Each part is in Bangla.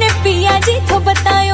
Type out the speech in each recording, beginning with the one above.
पिया जी तो बताओ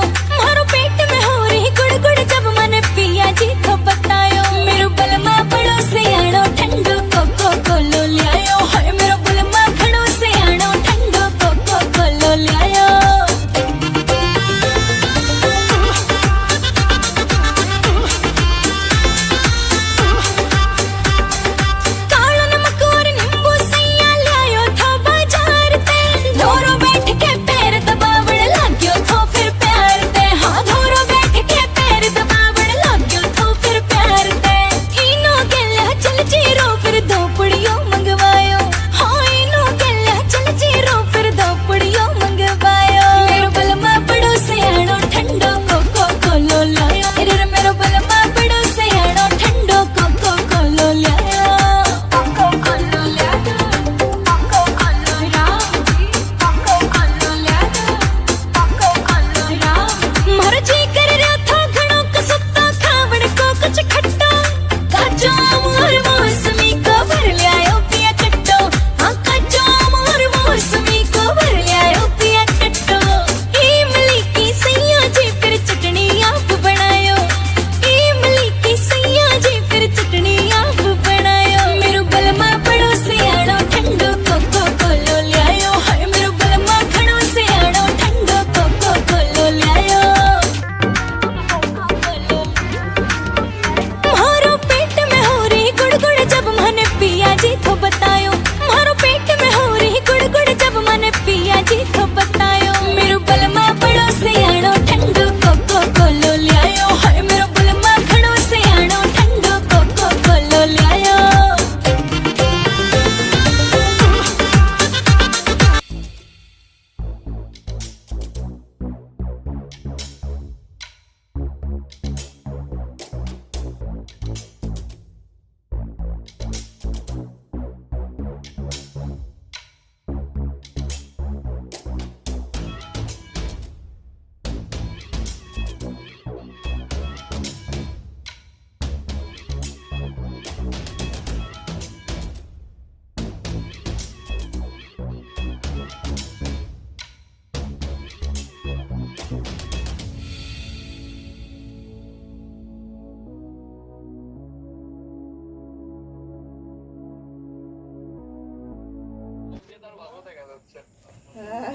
হ্যাঁ।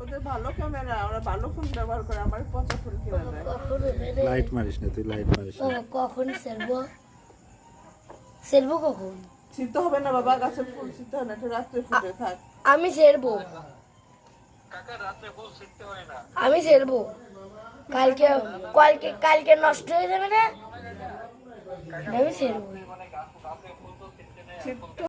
ওদের ভালো ক্যামেরা ওরা ভালো ফোন ব্যবহার করে আমার পচা ফোন কিনে হবে লাইট মারিস না তুই লাইট মারিস না। কখন সেরবো? সেরবো কখন? শীত হবে না বাবা গাছের ফুল শীত হয় না একটু রাত্রে ফুটে থাক। আমি সেরবো। আমি সেরবো। কালকে কালকে কালকে নষ্ট হয়ে যাবে না? আমি সেরবো। শীত